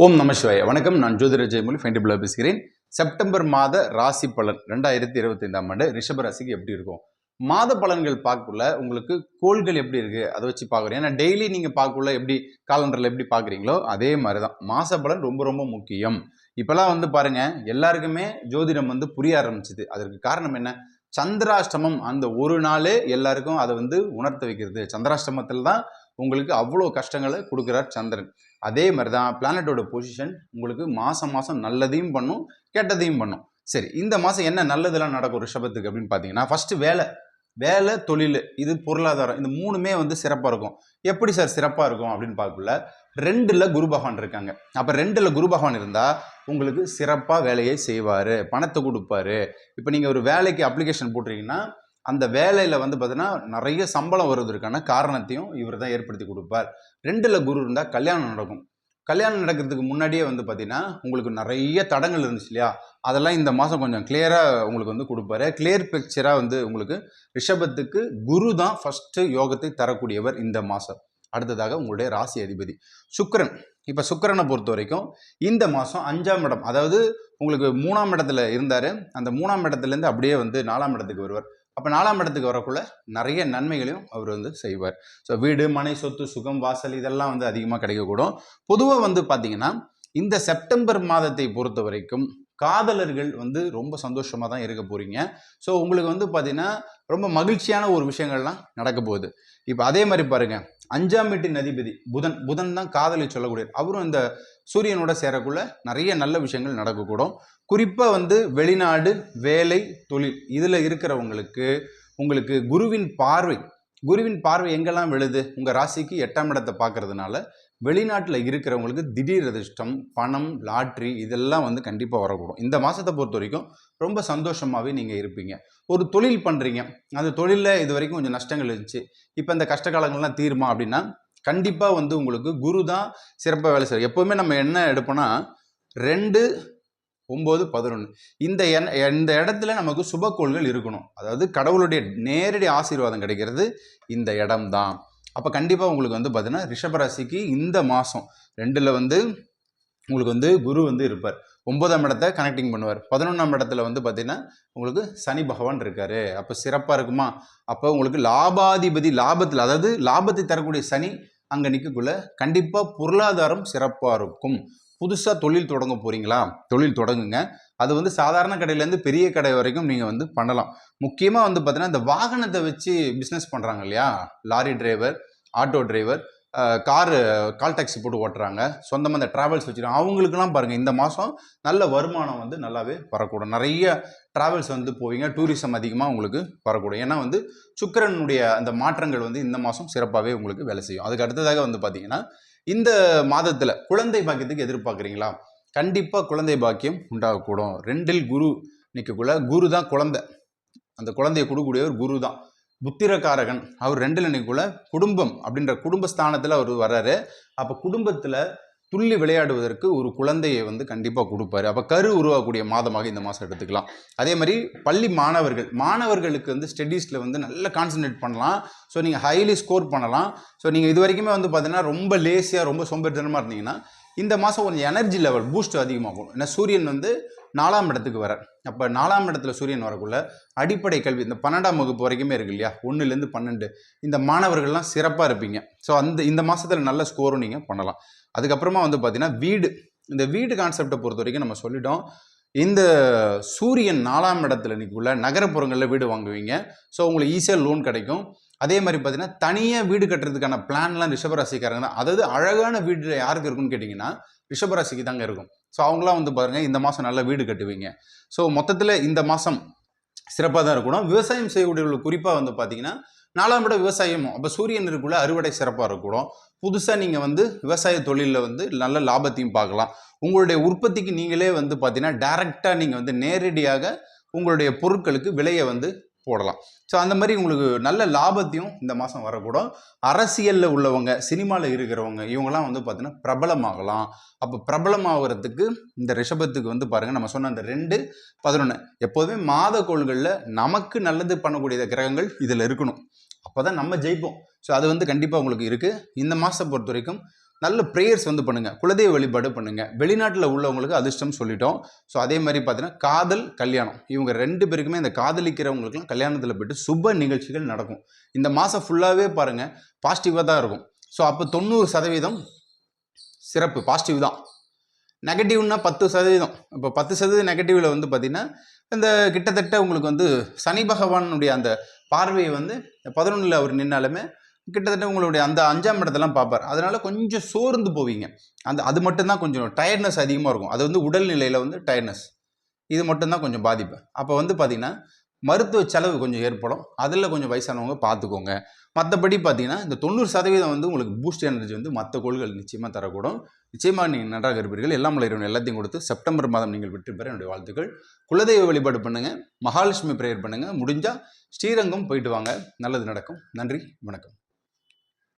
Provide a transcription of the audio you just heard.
ஓம் நம சிவாய. வணக்கம். நான் ஜோதிர ஜெயமொழி. ஃபைண்டிபிளாக பேசுகிறேன். செப்டம்பர் மாத ராசி பலன் ரெண்டாயிரத்தி இருபத்தைந்தாம் ஆண்டு ரிஷப ராசிக்கு எப்படி இருக்கும்? மாத பலன்கள் பார்க்கக்குள்ள உங்களுக்கு கோள்கள் எப்படி இருக்குது அதை வச்சு பார்க்குறோம் ஏன்னா டெய்லி நீங்கள் பார்க்கக்குள்ள எப்படி காலண்டரில் எப்படி பார்க்குறீங்களோ அதே மாதிரி தான் மாத பலன் ரொம்ப ரொம்ப முக்கியம். இப்போல்லாம் வந்து பாருங்கள் எல்லாருக்குமே ஜோதிடம் வந்து புரிய ஆரம்பிச்சுது. அதற்கு காரணம் என்ன? சந்திராஷ்டமம் அந்த ஒரு நாளே எல்லாருக்கும் அதை வந்து உணர்த்த வைக்கிறது. சந்திராஷ்டமத்தில் தான் உங்களுக்கு அவ்வளோ கஷ்டங்களை கொடுக்குறார் சந்திரன். அதே மாதிரி தான் பிளானட்டோட பொசிஷன் உங்களுக்கு மாதம் மாதம் நல்லதையும் பண்ணும் கெட்டதையும் பண்ணும். சரி இந்த மாதம் என்ன நல்லதெல்லாம் நடக்கும் ரிஷபத்துக்கு அப்படின்னு பார்த்தீங்கன்னா ஃபஸ்ட்டு வேலை வேலை தொழில் இது பொருளாதாரம் இந்த மூணுமே வந்து சிறப்பாக இருக்கும். எப்படி சார் சிறப்பாக இருக்கும் அப்படின்னு பார்க்கல ரெண்டில் குரு பகவான் இருக்காங்க. அப்போ ரெண்டில் குரு பகவான் இருந்தால் உங்களுக்கு சிறப்பாக வேலையை செய்வார் பணத்தை கொடுப்பாரு. இப்போ நீங்கள் ஒரு வேலைக்கு அப்ளிகேஷன் போட்டிருக்கீங்கன்னா அந்த வேலையில் வந்து பார்த்தீங்கன்னா நிறைய சம்பளம் வருவதற்கான காரணத்தையும் இவர் தான் ஏற்படுத்தி கொடுப்பார். ரெண்டில் குரு இருந்தால் கல்யாணம் நடக்கும். கல்யாணம் நடக்கிறதுக்கு முன்னாடியே வந்து பார்த்தீங்கன்னா உங்களுக்கு நிறைய தடங்கள் இருந்துச்சு இல்லையா? அதெல்லாம் இந்த மாதம் கொஞ்சம் கிளியராக உங்களுக்கு வந்து கொடுப்பாரு. கிளியர் பிக்சராக வந்து உங்களுக்கு ரிஷபத்துக்கு குரு தான் ஃபஸ்ட்டு யோகத்தை தரக்கூடியவர் இந்த மாதம் அடுத்ததாக உங்களுடைய ராசி அதிபதி. சுக்கரன். இப்போ சுக்கரனை பொறுத்த வரைக்கும் இந்த மாதம் அஞ்சாம் இடம் அதாவது உங்களுக்கு மூணாம் இடத்துல இருந்தார். அந்த மூணாம் இடத்துலேருந்து அப்படியே வந்து நாலாம் இடத்துக்கு வருவார். அப்போ நாலாம் இடத்துக்கு வரக்குள்ள நிறைய நன்மைகளையும் அவர் வந்து செய்வார். ஸோ வீடு மனை சொத்து சுகம் வாசல் இதெல்லாம் வந்து அதிகமாக கிடைக்கக்கூடும். பொதுவாக வந்து பார்த்தீங்கன்னா இந்த செப்டம்பர் மாதத்தை பொறுத்த வரைக்கும் காதலர்கள் வந்து ரொம்ப சந்தோஷமாக தான் இருக்க போகிறீங்க ஸோ உங்களுக்கு வந்து பார்த்தீங்கன்னா ரொம்ப மகிழ்ச்சியான ஒரு விஷயங்கள்லாம் நடக்க போகுது. இப்போ அதே மாதிரி பாருங்கள் அஞ்சாம் வீட்டின் அதிபதி புதன் புதன் தான் காதலை சொல்லக்கூடியது அவரும் இந்த சூரியனோட சேரக்குள்ள நிறைய நல்ல விஷயங்கள் நடக்கக்கூடும். குறிப்பாக வந்து வெளிநாடு வேலை தொழில் இதில் இருக்கிறவங்களுக்கு உங்களுக்கு குருவின் பார்வை குருவின் பார்வை எங்கெல்லாம் விழுது? உங்கள் ராசிக்கு எட்டாம் இடத்தை பார்க்கறதுனால வெளிநாட்டில் இருக்கிறவங்களுக்கு திடீர் அதிர்ஷ்டம் பணம் லாட்ரி இதெல்லாம் வந்து கண்டிப்பாக வரக்கூடும். இந்த மாதத்தை பொறுத்த வரைக்கும் ரொம்ப சந்தோஷமாகவே நீங்கள் இருப்பீங்க. ஒரு தொழில் பண்ணுறீங்க அந்த தொழிலில் இது வரைக்கும் கொஞ்சம் நஷ்டங்கள் இருந்துச்சு. இப்போ இந்த கஷ்ட காலங்கள்லாம் தீருமா அப்படின்னா கண்டிப்பாக வந்து உங்களுக்கு குரு தான் சிறப்பாக வேலை செய்யும் எப்போவுமே நம்ம என்ன எடுப்போம்னா ரெண்டு ஒம்பது பதினொன்று இந்த என் இந்த இடத்துல நமக்கு சுபக்கோள்கள் இருக்கணும். அதாவது கடவுளுடைய நேரடி ஆசீர்வாதம் கிடைக்கிறது இந்த இடம்தான் அப்போ கண்டிப்பாக உங்களுக்கு வந்து பார்த்தீங்கன்னா ரிஷபராசிக்கு இந்த மாதம் ரெண்டில் வந்து உங்களுக்கு வந்து குரு வந்து இருப்பார். ஒன்பதாம் இடத்த கனெக்டிங் பண்ணுவார். பதினொன்றாம் இடத்துல வந்து பார்த்தீங்கன்னா உங்களுக்கு சனி பகவான் இருக்காரு. அப்போ சிறப்பாக இருக்குமா? அப்போ உங்களுக்கு லாபாதிபதி லாபத்தில் அதாவது லாபத்தை தரக்கூடிய சனி அங்கே நிற்கக்குள்ள கண்டிப்பாக பொருளாதாரம் சிறப்பாக இருக்கும். புதுசாக தொழில் தொடங்க போகிறீங்களா தொழில் தொடங்குங்க. அது வந்து சாதாரண கடையிலேருந்து பெரிய கடை வரைக்கும் நீங்கள் வந்து பண்ணலாம். முக்கியமாக வந்து பார்த்தீங்கன்னா இந்த வாகனத்தை வச்சு பிஸ்னஸ் பண்ணுறாங்க இல்லையா? Lorry driver auto driver car call taxi போட்டு ஓட்டுறாங்க. சொந்தமாக இந்த ட்ராவல்ஸ் வச்சுருக்காங்க அவங்களுக்குலாம் பாருங்கள் இந்த மாதம் நல்ல வருமானம் வந்து நல்லாவே வரக்கூடும். நிறைய ட்ராவல்ஸ் வந்து போவீங்க டூரிசம் அதிகமாக உங்களுக்கு வரக்கூடும். ஏன்னா வந்து சுக்கரனுடைய அந்த மாற்றங்கள் வந்து இந்த மாதம் சிறப்பாகவே உங்களுக்கு வேலை செய்யும். அதுக்கு அடுத்ததாக வந்து பார்த்தீங்கன்னா இந்த மாதத்தில் குழந்தை பாக்கியத்துக்கு எதிர்பார்க்குறீங்களா? கண்டிப்பாக குழந்தை பாக்கியம் உண்டாகக்கூடும். ரெண்டில் குரு நிற்கக்குள்ள குரு தான் குழந்தை. அந்த குழந்தையை கொடுக்கக்கூடியவர் குரு தான். புத்திரக்காரகன். அவர் ரெண்டில் நிற்கக்குள்ள குடும்பம் அப்படின்ற குடும்பஸ்தானத்தில் அவர் வர்றாரு. அப்போ குடும்பத்தில் துள்ளி விளையாடுவதற்கு ஒரு குழந்தையை வந்து கண்டிப்பாக கொடுப்பாரு. அப்போ கரு உருவாகக்கூடிய மாதமாக இந்த மாதம் எடுத்துக்கலாம். அதே மாதிரி பள்ளி மாணவர்கள் மாணவர்களுக்கு வந்து ஸ்டடீஸில் வந்து நல்ல கான்சன்ட்ரேட் பண்ணலாம். ஸோ நீங்கள் ஹைலி ஸ்கோர் பண்ணலாம். ஸோ நீங்கள் இது வரைக்குமே வந்து பார்த்தீங்கன்னா ரொம்ப லேசியாக ரொம்ப சோம்பேறித்தனமாக இருந்தீங்கன்னா இந்த மாதம் கொஞ்சம் எனர்ஜி லெவல் பூஸ்ட் அதிகமாகும். ஏன்னா சூரியன் வந்து நாலாம் இடத்துக்கு வர. அப்போ நாலாம் இடத்துல சூரியன் வரக்குள்ள அடிப்படை கல்வி இந்த பன்னெண்டாம் வகுப்பு வரைக்குமே இருக்கு இல்லையா? ஒன்றுலேருந்து பன்னெண்டு. இந்த மாணவர்கள்லாம் சிறப்பாக இருப்பீங்க. ஸோ அந்த இந்த மாதத்தில் நல்ல ஸ்கோரும் நீங்கள் பண்ணலாம். அதுக்கப்புறமா வந்து பார்த்தீங்கன்னா வீடு. இந்த வீடு கான்செப்டை பொறுத்த வரைக்கும் நம்ம சொல்லிட்டோம். இந்த சூரியன் நாலாம் இடத்துல நிற்குள்ள நகரப்புறங்களில் வீடு வாங்குவீங்க. ஸோ உங்களுக்கு ஈஸியாக லோன் கிடைக்கும். அதே மாதிரி பார்த்தீங்கன்னா தனியாக வீடு கட்டுறதுக்கான பிளான்லாம் ரிஷபராசிக்காரங்க தான். அதாவது அழகான வீடு யாருக்கு இருக்குன்னு கேட்டிங்கன்னா ரிஷபராசிக்கு தாங்க இருக்கும். ஸோ அவங்களாம் வந்து பாருங்கள் இந்த மாதம் நல்ல வீடு கட்டுவீங்க. ஸோ மொத்தத்தில் இந்த மாதம் சிறப்பாக தான் இருக்கணும். விவசாயம் செய்யக்கூடியவர்கள் குறிப்பாக வந்து பார்த்தீங்கன்னா நாலாம் விட விவசாயமும் அப்போ சூரியன் இருக்குள்ள அறுவடை சிறப்பாக இருக்கக்கூடும் புதுசாக நீங்கள் வந்து விவசாய தொழிலில் வந்து நல்ல லாபத்தையும் பார்க்கலாம். உங்களுடைய உற்பத்திக்கு நீங்களே வந்து பார்த்தீங்கன்னா டேரெக்டாக நீங்கள் வந்து நேரடியாக உங்களுடைய பொருட்களுக்கு விலையை வந்து போடலாம். ஸோ அந்த மாதிரி உங்களுக்கு நல்ல லாபத்தையும் இந்த மாதம் வரக்கூடும். அரசியலில் உள்ளவங்க சினிமாவில் இருக்கிறவங்க இவங்கெல்லாம் வந்து பார்த்திங்கன்னா பிரபலமாகலாம். அப்போ பிரபலமாகறதுக்கு இந்த ரிஷபத்துக்கு வந்து பாருங்கள் நம்ம சொன்ன அந்த ரெண்டு பதினொன்று எப்போதுமே மாத கோள்களில் நமக்கு நல்லது பண்ணக்கூடிய கிரகங்கள் இதில் இருக்கணும். அப்போ தான் நம்ம ஜெயிப்போம். ஸோ அது வந்து கண்டிப்பாக உங்களுக்கு இருக்குது இந்த மாதத்தை பொறுத்த வரைக்கும் நல்ல ப்ரேயர்ஸ் வந்து பண்ணுங்கள் குலதெய்வ வழிபாடு பண்ணுங்கள் வெளிநாட்டில் உள்ளவங்களுக்கு அதிர்ஷ்டம் சொல்லிட்டோம். ஸோ அதே மாதிரி பார்த்தீங்கன்னா காதல் கல்யாணம். இவங்க ரெண்டு பேருக்குமே இந்த காதலிக்கிறவங்களுக்குலாம் கல்யாணத்தில் போயிட்டு சுப நிகழ்ச்சிகள் நடக்கும். இந்த மாதம் ஃபுல்லாகவே பாருங்கள் பாசிட்டிவாக தான் இருக்கும். ஸோ அப்போ தொண்ணூறு சதவீதம் சிறப்பு பாசிட்டிவ் தான். நெகட்டிவ்னா பத்து சதவீதம். இப்போ பத்து சதவீதம் நெகட்டிவில் வந்து பார்த்திங்கன்னா இந்த கிட்டத்தட்ட உங்களுக்கு வந்து சனி பகவானுடைய அந்த பார்வையை வந்து பதினொன்றில் அவர் நின்னாலுமே கிட்டத்தட்ட உங்களுடைய அந்த அஞ்சாம் இடத்தெல்லாம் பார்ப்பார். அதனால கொஞ்சம் சோர்ந்து போவீங்க. அந்த அது மட்டும்தான் கொஞ்சம் டயர்ட்னஸ் அதிகமாக இருக்கும். அது வந்து உடல்நிலையில் வந்து டயர்ட்னஸ் இது மட்டும்தான் கொஞ்சம் பாதிப்பு. அப்போ வந்து பார்த்திங்கன்னா மருத்துவ செலவு கொஞ்சம் ஏற்படும். அதில் கொஞ்சம் வயசானவங்க பார்த்துக்கோங்க மற்றபடி பார்த்தீங்கன்னா இந்த தொண்ணூறு சதவீதம் வந்து உங்களுக்கு பூஸ்ட் எனர்ஜி வந்து மற்ற கோள்கள் நிச்சயமாக தரக்கூடும். நிச்சயமாக நீங்கள் நன்றாக இருப்பீர்கள். எல்லாம் இறைவன் எல்லாத்தையும் கொடுத்து செப்டம்பர் மாதம் நீங்கள் வெற்றி பெற என்னுடைய வாழ்த்துக்கள். குலதெய்வ வழிபாடு பண்ணுங்கள் மகாலட்சுமி ப்ரேயர் பண்ணுங்கள் முடிஞ்சால் ஸ்ரீரங்கம் போயிட்டு வாங்க. நல்லது நடக்கும். நன்றி. வணக்கம்.